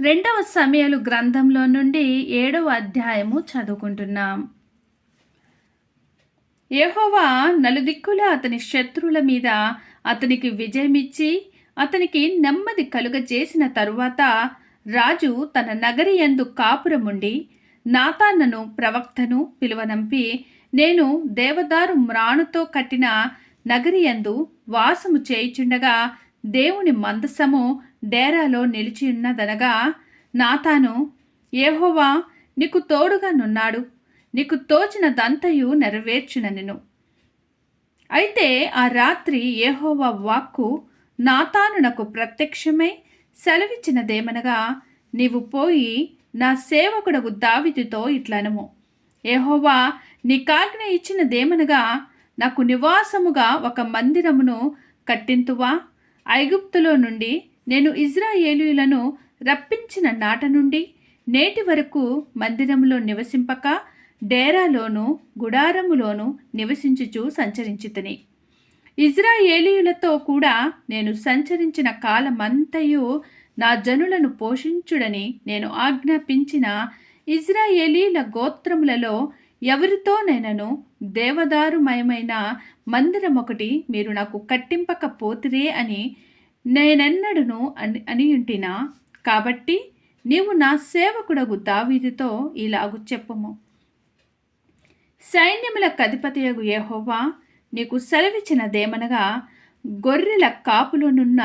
రెండవ సమయాలు గ్రంథంలో నుండి ఏడవ అధ్యాయము చదువుకుంటున్నాం. యహోవా నలుదిక్కుల అతని శత్రువుల మీద అతనికి విజయమిచ్చి అతనికి నెమ్మది కలుగజేసిన తరువాత రాజు తన నగరి ఎందు కాపురముండి నాతాన్నను ప్రవక్తను పిలువనంపి నేను దేవదారు మ్రాణుతో కట్టిన నగరియందు వాసము చేయుచుండగా దేవుని మందసము డేరాలో నిలిచియున్నదనగా నాతాను ఏహోవా నీకు తోడుగా నున్నాడు. నీకు తోచిన దంతయు నెరవేర్చునెను అయితే ఆ రాత్రి ఏహోవా వాక్కు నాతానునకు ప్రత్యక్షమై సెలవిచ్చినదేమనగా నీవు పోయి నా సేవకుడకు దావితితో ఇట్లనము. ఏహోవా నీకాజ్ఞ ఇచ్చినదేమనగా నాకు నివాసముగా ఒక మందిరమును కట్టింతువా? ఐగుప్తులో నుండి నేను ఇజ్రాయేలీయులను రప్పించిన నాట నుండి నేటి వరకు మందిరంలో నివసింపక డేరాలోను గుడారములోను నివసించుచు సంచరించితిని. ఇజ్రాయేలీయులతో కూడా నేను సంచరించిన కాలమంతయు నా జనులను పోషించుడని నేను ఆజ్ఞాపించిన ఇజ్రాయేలీల గోత్రములలో ఎవరితోనైనను దేవదారుమయమైన మందిరం ఒకటి మీరు నాకు కట్టింపకపోతిరే అని నేనెన్నడును అని అనియుంటినా కాబట్టి నీవు నా సేవకుడగు దావీదుతో ఇలాగు చెప్పుము. సైన్యముల కధిపతియగు యెహోవా నీకు సెలవిచ్చినదేమనగా గొర్రెల కాపులోనున్న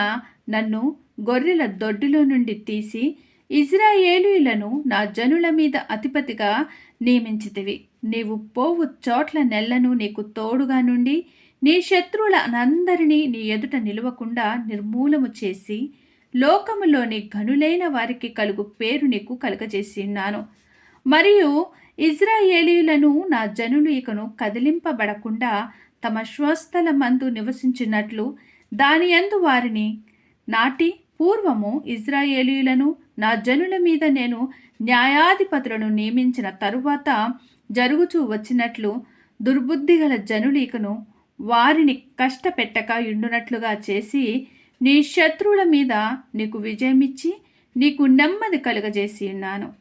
నన్ను గొర్రెల దొడ్డిలో నుండి తీసి ఇజ్రాయేలీయులను నా జనుల మీద అధిపతిగా నియమించితివి. నీవు పోవు చోట్ల నెల్లను నీకు తోడుగా నుండి నీ శత్రువులనందరినీ నీ ఎదుట నిలవకుండా నిర్మూలము చేసి లోకములోని గనులైన వారికి కలుగు పేరు నీకు కలుగజేసి ఉన్నాను మరియు ఇజ్రాయేలీయులను నా జనులు ఇకను కదిలింపబడకుండా తమ స్వస్థల మందు నివసించినట్లు దాని యందు వారిని నాటి పూర్వము ఇజ్రాయేలీయులను నా జనుల మీద నేను న్యాయాధిపతులను నియమించిన తరువాత జరుగుచూ వచ్చినట్లు దుర్బుద్ధిగల జనులీకను వారిని కష్టపెట్టక ఉండునట్లుగా చేసి నీ శత్రువుల మీద నీకు విజయమిచ్చి నీకు నెమ్మది కలుగజేసి ఉన్నాను.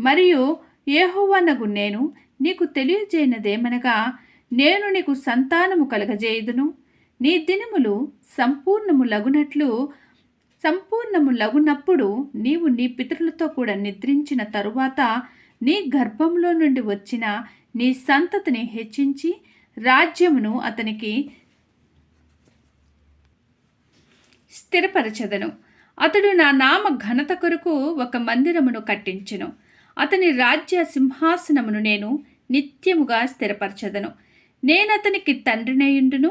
మరియు ఏహోవనగు నేను నీకు తెలియజేయనదేమనగా నేను నీకు సంతానము కలగజేయుదును. నీ దినములు సంపూర్ణము లగునట్లు సంపూర్ణము లగునప్పుడు నీవు నీ పితరులతో కూడా నిద్రించిన తరువాత నీ గర్భంలో నుండి వచ్చిన నీ సంతతిని హెచ్చించి రాజ్యమును అతనికి స్థిరపరచదను. అతడు నా నామ ఘనత కొరకు ఒక మందిరమును కట్టించెను. అతని రాజ్య సింహాసనమును నేను నిత్యముగా స్థిరపరచదను. నేనతనికి తండ్రినయుండును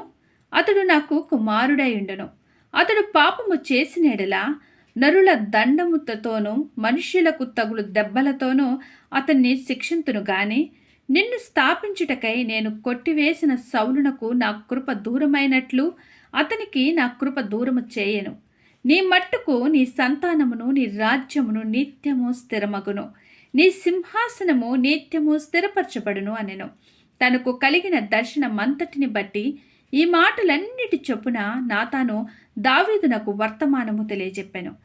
అతడు నాకు కుమారుడయుండును. అతడు పాపము చేసినెడలా నరుల దండముతతోనూ మనుష్యులకు తగులు దెబ్బలతోనూ అతన్ని శిక్షింతును గాని నిన్ను స్థాపించుటకై నేను కొట్టివేసిన సౌలునకు నా కృప దూరమైనట్లు అతనికి నా కృప దూరము చేయను. నీ మట్టుకు నీ సంతానమును నీ రాజ్యమును నిత్యము స్థిరమగును. నీ సింహాసనము నిత్యము స్థిరపరచబడును అనెను. తనకు కలిగిన దర్శనమంతటిని బట్టి ఈ మాటలన్నిటి చొప్పున నాతాను దావీదునకు వర్తమానము తెలియజెప్పాను.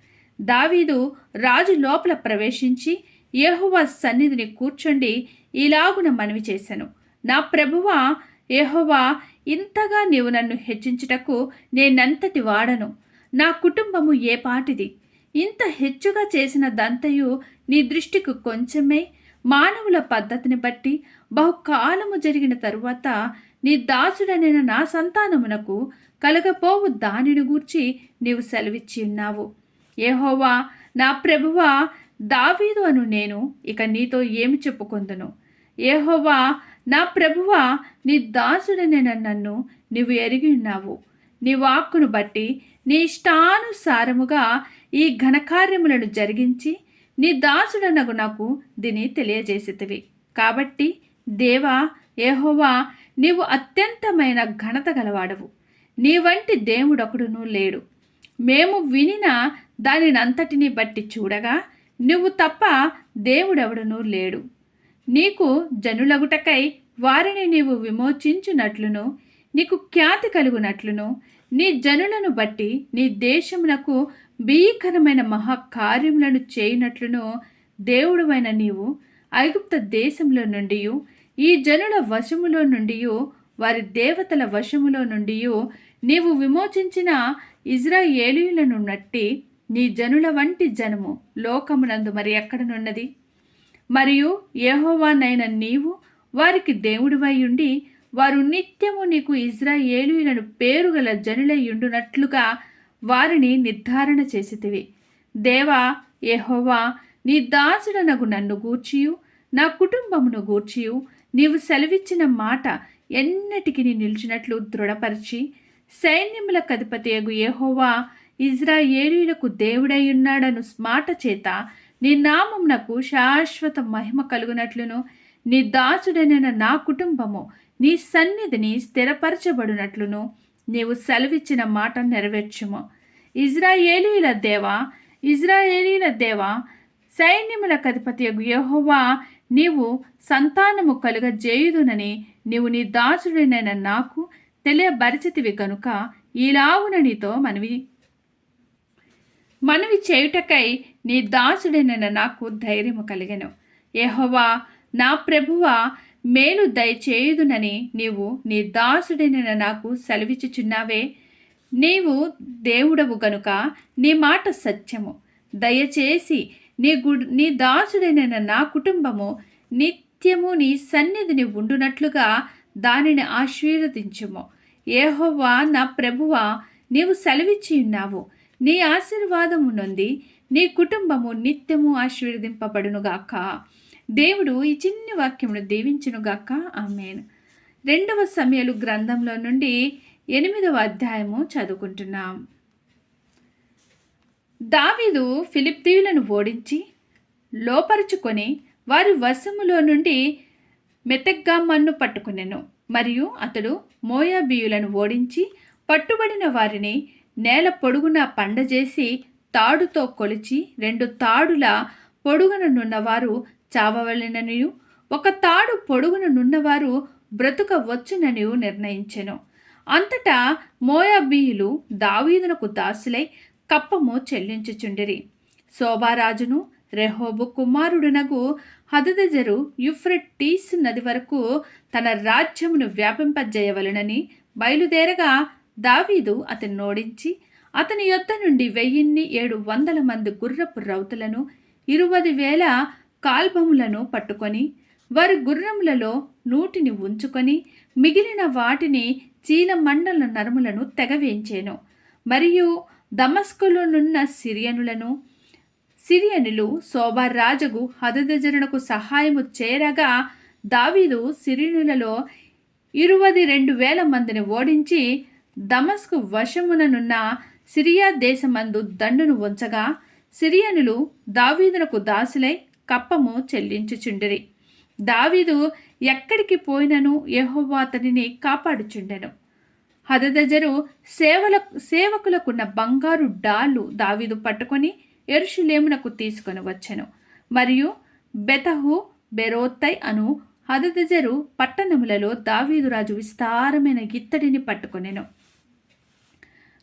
దావీదు రాజు లోపల ప్రవేశించి యహోవా సన్నిధిని కూర్చుండి ఇలాగున మనవి చేశాను. నా ప్రభువ యహోవా ఇంతగా నీవు నన్ను హెచ్చించుటకు నేనంతటి వాడను. నా కుటుంబము ఏ పాటిది? ఇంత హెచ్చుగా చేసిన దంతయు నీ దృష్టికి కొంచెమే. మానవుల పద్ధతిని బట్టి బహుకాలము జరిగిన తరువాత నీ దాసుడనైన నా సంతానమునకు కలగపోవు దానిని గూర్చి నీవు సెలవిచ్చి ఉన్నావు. ఏహోవా నా ప్రభువా దావీదు అను నేను ఇక నీతో ఏమి చెప్పుకొందును? ఏహోవా నా ప్రభువా నీ దాసుడనే నన్ను నీవు ఎరిగి ఉన్నావు. నీ వాక్కును బట్టి నీ ఇష్టానుసారముగా ఈ ఘనకార్యములను జరిగించి నీ దాసుడనగు నాకు దీని తెలియజేసేతివి. కాబట్టి దేవా ఏహోవా నీవు అత్యంతమైన ఘనత గలవాడవు. నీ వంటి దేవుడొకడును లేడు. మేము వినిన దానినంతటిని బట్టి చూడగా నువ్వు తప్ప దేవుడెవడునూ లేడు. నీకు జనులగుటకై వారిని నీవు విమోచించునట్లును నీకు ఖ్యాతి కలుగునట్లును నీ జనులను బట్టి నీ దేశమునకు భీకరమైన మహాకార్యములను చేయనట్లును దేవుడువైన నీవు ఐగుప్త దేశంలో నుండి ఈ జనుల వశములో నుండి వారి దేవతల వశములో నుండి నీవు విమోచించిన ఇజ్రాయేలీలను నట్టి నీ జనుల వంటి జనము లోకమునందు మరి ఎక్కడనున్నది? మరియు యెహోవానైన నీవు వారికి దేవుడివై ఉండి వారు నిత్యము నీకు ఇజ్రాయేలులను పేరుగల జనులయ్యుండునట్లుగా వారిని నిర్ధారణ చేసితివి. దేవా యహోవా నీ దాసుడనగు నన్ను గూర్చియు నా కుటుంబమును గూర్చియు నీవు సెలవిచ్చిన మాట ఎన్నటికి నిలిచినట్లు దృఢపరిచి సైన్యముల కధిపతియగు యహోవా ఇజ్రాయేలీలకు దేవుడైయున్నాడను మాట చేత నీ నామమునకు శాశ్వత మహిమ కలుగునట్లును. నీ దాసుడైన నా కుటుంబము నీ సన్నిధిని స్థిరపరచబడినట్లును. నీవు సెలవిచ్చిన మాట నెరవేర్చుము. ఇజ్రాయేలీల దేవా ఇజ్రాయేలీల దేవా సైన్యముల కధిపతి యెహోవా నీవు సంతానము కలుగజేయుదునని నీవు నీ దాసుడైన నాకు తెలియబరిచితివి కనుక ఈలాగున నీతో మనవి మనవి చేయుటకై నీ దాసుడైన నాకు ధైర్యము కలిగెను. యెహోవా నా ప్రభువ మేలు దయచేయుదునని నీవు నీ దాసుడైన నాకు సెలవిచ్చుచున్నావే. నీవు దేవుడవు గనుక నీ మాట సత్యము. దయచేసి నీ గు నీ దాసుడైన నా కుటుంబము నిత్యము నీ సన్నిధిని ఉండునట్లుగా దానిని ఆశీర్వదించుము. ఏహోవా నా ప్రభువ నీవు సెలవిచ్చి ఉన్నావు. నీ ఆశీర్వాదము నొంది నీ కుటుంబము నిత్యము ఆశీర్వదింపబడునుగాక దేవుడు ఈ చిన్ని వాక్యమును దీవించునుగాక ఆమెను. రెండవ సమయలు గ్రంథంలో నుండి ఎనిమిదవ అధ్యాయము చదువుకుంటున్నాం. దావీదు ఫిలిప్తీయులను ఓడించి లోపరుచుకొని వారి వశములో నుండి మెతగ్గామన్ను పట్టుకునెను. మరియు అతడు మోయాబీయులను ఓడించి పట్టుబడిన వారిని నేల పొడుగున పండజేసి తాడుతో కొలిచి రెండు తాడుల పొడుగుననున్నవారు చావవలెననియు. ఒక తాడు పొడుగుననున్నవారు బ్రతుక వచ్చుననియు నిర్ణయించెను. అంతటా మోయాబీయులు దావీదునకు దాసులై కప్పము చెల్లించుచుండిరి. శోభారాజును రెహోబు కుమారుడునగు హదదజరు యుఫ్రెటీస్ నది వరకు తన రాజ్యమును వ్యాపింపజేయవలనని బయలుదేరగా దావీదు అతన్ని ఓడించి అతని యొద్ద నుండి వెయ్యిన్ని ఏడు వందల మంది గుర్రపు రౌతులను ఇరువది వేల కాల్బములను పట్టుకొని వారి గుర్రములలో నూటిని ఉంచుకొని మిగిలిన వాటిని చీలమండల నరములను తెగవేయించాను. మరియు దమస్కులోనున్న సిరియనులను సిరియనులు శోభారాజగు హదదజరునకు సహాయము చేరగా దావీదు సిరియనులలో ఇరువది రెండు వేల మందిని ఓడించి దమస్కు వశముననున్న సిరియా దేశమందు దండును ఉంచగా సిరియనులు దావీదునకు దాసులై కప్పము చెల్లించుచుండిరి. దావీదు ఎక్కడికి పోయినను యహోవా అతనిని కాపాడుచుండెను. హదదజరు సేవల సేవకులకున్న బంగారు డాలు దావీదు పట్టుకొని ఎరుషులేమునకు తీసుకొని వచ్చెను. మరియు బెతహు బెరోత్తై అను హదదజరు పట్టణములలో దావీదు రాజు విస్తారమైన గిత్తడిని పట్టుకొనెను.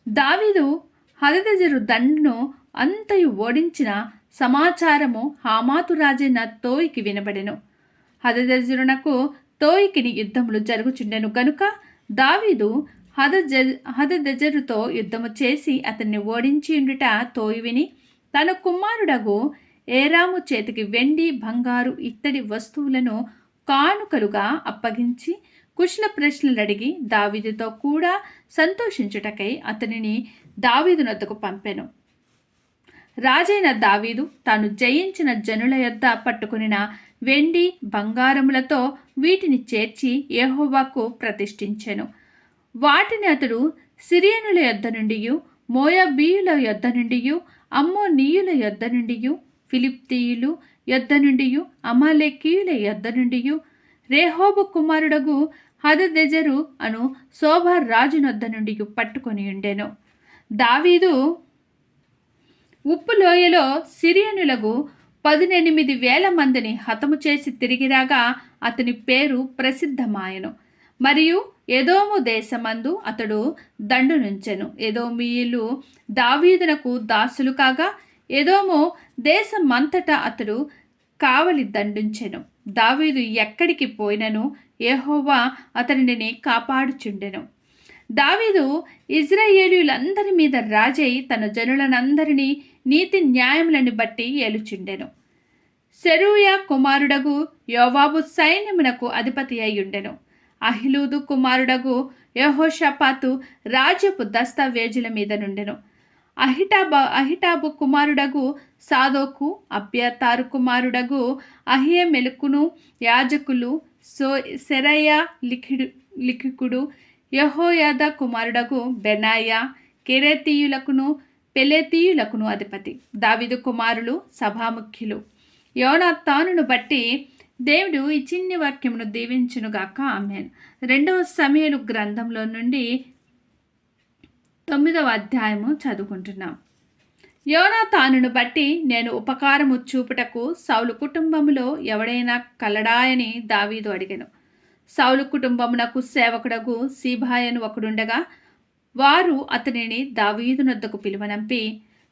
దావీదు హదదజరు దండును అంతయు ఓడించిన సమాచారము హామాతు రాజైన తోయికి వినబడెను. హదదజరునకు తోయికిని యుద్ధములు జరుగుచుండెను గనుక దావీదు హదజ హదదజరుతో యుద్ధము చేసి అతన్ని ఓడించి ఉండుట తోయి విని తన కుమారుడగు ఏరాము చేతికి వెండి బంగారు ఇత్తడి వస్తువులను కానుకలుగా అప్పగించి కుశల ప్రశ్నలు అడిగి దావీదుతో కూడా సంతోషించుటకై అతనిని దావీదునద్దకు పంపెను. రాజైన దావీదు తాను జయించిన జనుల యొద్ద పట్టుకునిన వెండి బంగారములతో వీటిని చేర్చి యహోవాకు ప్రతిష్ఠించెను. వాటిని అతడు సిరియనుల యొద్ద నుండి మోయాబీయుల యొద్ద నుండి అమ్మోనీయుల యొద్ద నుండి ఫిలిప్తీయులు యొద్ద నుండి అమాలేకీయుల యొద్ద నుండి రేహోబు కుమారుడగు హదదెజరు అను శోభ రాజునొద్ద నుండి పట్టుకొని ఉండెను. దావీదు ఉప్పు లోయలో సిరియనులకు పదినెనిమిది వేల మందిని హతము చేసి తిరిగిరాగా అతని పేరు ప్రసిద్ధమాయను. మరియు ఎదోము దేశమందు అతడు దండు నుంచెను. దావీదునకు దాసులు కాగా ఎదోము దేశమంతటా అతడు కావలి దండుంచెను. దావీదు ఎక్కడికి పోయినను? ఏహోవా అతనిని కాపాడుచుండెను. దావీదు ఇజ్రాయేలీలందరి మీద రాజై తన జనులనందరినీ నీతి న్యాయములను బట్టి ఏలుచుండెను. సెరూయ కుమారుడగు యోవాబు సైన్యమునకు అధిపతి అయ్యుండెను. అహిలూదు కుమారుడగు యహోషపాతు రాజ్యపు దస్తావేజుల మీద నుండెను. అహిటాబా అహిటాబు కుమారుడగు సాదోకు అభ్యతారు కుమారుడగు అహియమెలుకును యాజకులు సో సెరయ్య లిఖిడు లిఖికుడు యహోయాద కుమారుడకు బెనాయ కెరేతీయులకును పెలేతీయులకును అధిపతి దావిదు కుమారులు సభాముఖ్యులు. యోనాత్తానును బట్టి దేవుడు ఈ చిన్ని వాక్యమును దీవించునుగాక ఆమెను. రెండవ సమయలు గ్రంథంలో నుండి తొమ్మిదవ అధ్యాయము చదువుకుంటున్నాం. యోనాతానును బట్టి నేను ఉపకారము చూపుటకు సౌలు కుటుంబములో ఎవడైనా కలడాయని దావీదు అడిగాను. సౌలు కుటుంబమునకు సేవకుడకు సీభాయను ఒకడుండగా వారు అతనిని దావీదునొద్దకు పిలువనంపి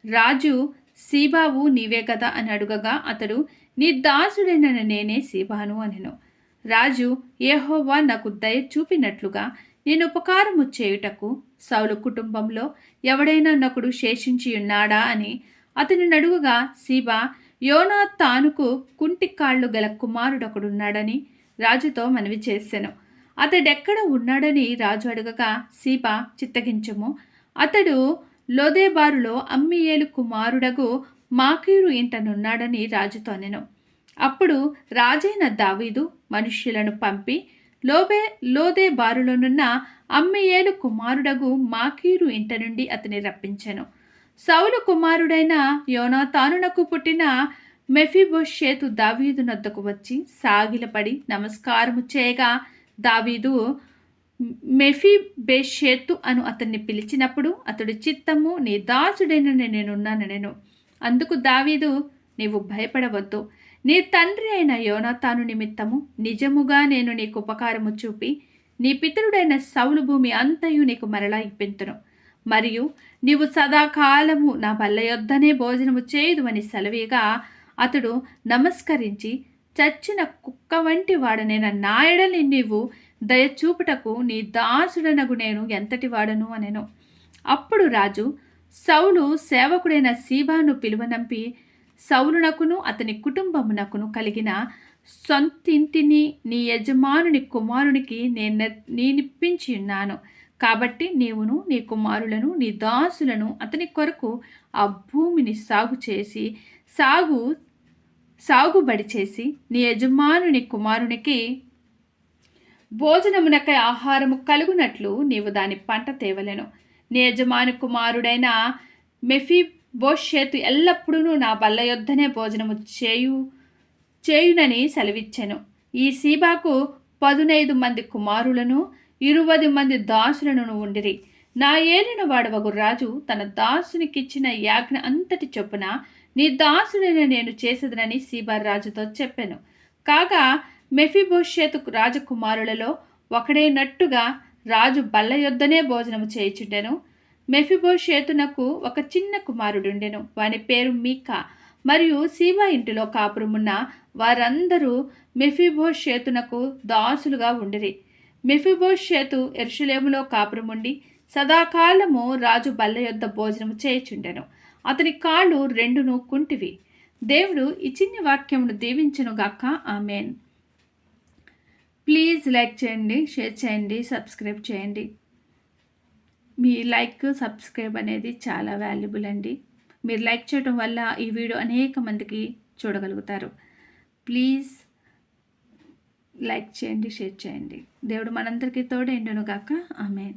రాజు సీబావు నీవే కదా అని అడుగగా అతడు నీ దాసుడైన నేనే సీబాను అనెను. రాజు ఏహోవా నాకు దయ చూపినట్లుగా నేను ఉపకారము చేయుటకు సౌలు కుటుంబంలో ఎవడైనా నకుడు శేషించి ఉన్నాడా అని అతని నడుగుగా సీబా యోనా తానుకు కుంటి కాళ్ళు గల కుమారుడొకడున్నాడని రాజుతో మనవి చేశాను అతడెక్కడ ఉన్నాడని రాజు అడగగా సీబ చిత్తగించము. అతడు లోదేబారులో అమ్మియేలు కుమారుడగు మాకీరు ఇంటనున్నాడని రాజుతో నేను అప్పుడు రాజైన దావీదు మనుష్యులను పంపి లోబే లోదే బారులోనున్న అమ్మియేలు కుమారుడగు మాకీరు ఇంట నుండి అతని రప్పించెను. సౌలు కుమారుడైన యోనాతానునకు పుట్టిన మెఫిబోషేతు దావీదు నద్దకు వచ్చి సాగిలపడి నమస్కారము చేయగా దావీదు మెఫిబేషేతు అను అతన్ని పిలిచినప్పుడు అతడు చిత్తము నీ దాసుడైన నేనున్నాను నేను అందుకు దావీదు నీవు భయపడవద్దు. నీ తండ్రి అయిన యోనాతాను నిమిత్తము నిజముగా నేను నీకు ఉపకారము చూపి నీ పితరుడైన సౌలు భూమి అంతయు నీకు మరలా ఇప్పింతును. మరియు నీవు సదాకాలము నా బల్ల యొద్దనే భోజనము చేయదు అని సెలవిగా అతడు నమస్కరించి చచ్చిన కుక్క వంటి వాడనైన నాయడని నీవు దయచూపుటకు నీ దాసుడనగు నేను ఎంతటి వాడను అనెను. అప్పుడు రాజు సౌలు సేవకుడైన సీబాను పిలువనంపి సౌలునకును అతని కుటుంబమునకును కలిగిన సొంతింటిని నీ యజమానుని కుమారునికి నేను నేనిప్పించి ఉన్నాను. కాబట్టి నీవును నీ కుమారులను నీ దాసులను అతని కొరకు ఆ భూమిని సాగు చేసి సాగు సాగుబడి చేసి నీ యజమానుని కుమారునికి భోజనమునకై ఆహారము కలుగునట్లు నీవు దాని పంట తేవలను. నీ యజమాని కుమారుడైన మెఫీ భోష్యత్తు ఎల్లప్పుడూ నా బల్ల యొద్దనే భోజనము చేయు చేయునని సెలవిచ్చెను. ఈ సీబాకు పదునైదు మంది కుమారులను ఇరువది మంది దాసులను ఉండిరి. నా ఏలిన వాడవగు రాజు తన దాసునికిచ్చిన యాజ్ఞ అంతటి చొప్పున నీ దాసుడైన నేను చేసేదనని సీబార్ రాజుతో చెప్పాను. కాగా మెఫిబోషేతు రాజకుమారులలో ఒకడైనట్టుగా రాజు బల్ల యొద్దనే భోజనము చేయుచుండెను. మెఫిబోషేతునకు ఒక చిన్న కుమారుడుండెను. వాని పేరు మీకా. మరియు సీబా ఇంటిలో కాపురమున్న వారందరూ మెఫిబోషేతునకు దాసులుగా ఉండిరి. మెఫిబోషేతు ఎరుషులేములో కాపురముండి సదాకాలము రాజు బల్ల యొద్ద భోజనము చేయుచుండెను. అతని కాళ్ళు రెండును కుంటివి. దేవుడు ఈ చిన్ని వాక్యమును దీవించునుగాక ఆమెన్. ప్లీజ్ లైక్ చేయండి షేర్ చేయండి సబ్స్క్రైబ్ చేయండి. మీ లైక్ సబ్స్క్రైబ్ అనేది చాలా వాల్యుబుల్ అండి. మీరు లైక్ చేయడం వల్ల ఈ వీడియో అనేక మందికి చూడగలుగుతారు. ప్లీజ్ లైక్ చేయండి షేర్ చేయండి. దేవుడు మనందరికీ తోడేండును కాక ఆమె